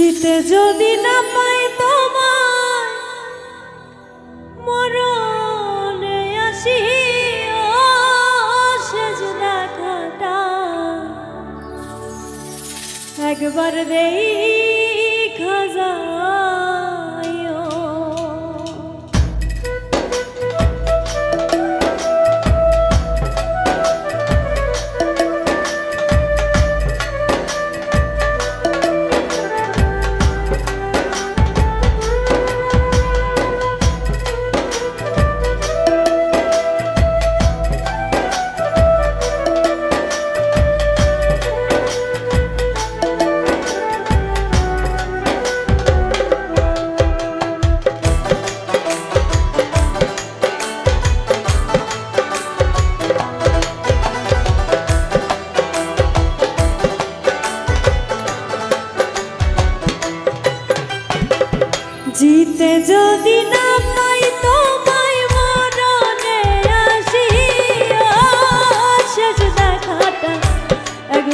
জিতে যদি না পাই তোমার মরণে আসি শেষ দেখাটা। একবার দেই খাজায়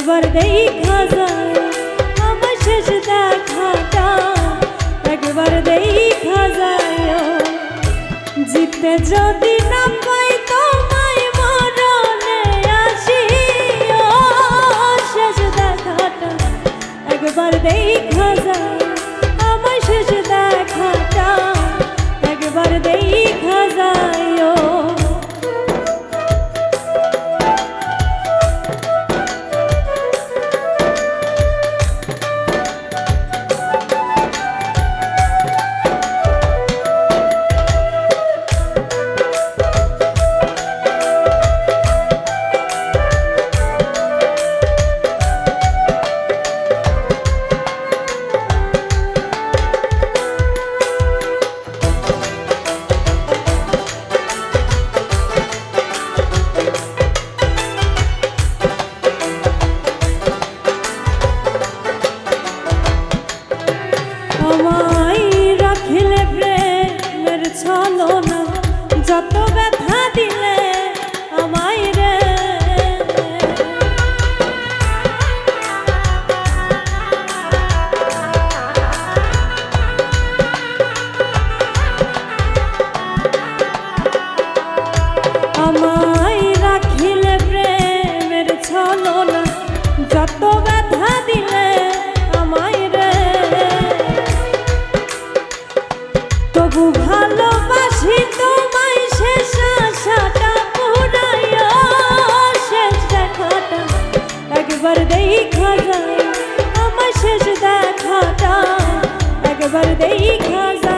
একবার দেখা যায় আমার শেষ দেখাটা একবার দেখা যায়। জিতে যদি না পাই যত ব্যথা দিলে আমায় রে। আমায় রাখিলে প্রেমের ছলো না যত ব্যথা দিলে আমায় রে। তবু ভালোবাসি তোমায় একবার দেখা যায়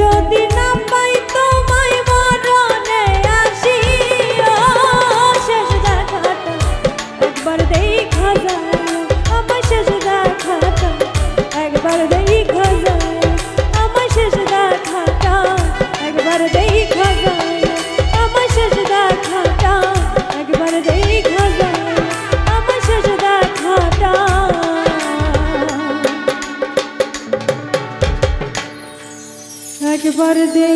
যদি না পাই তোমায় মরণে আসিও। শেষ দেখাটা একবার দেখা যায় একবার দেখা যায়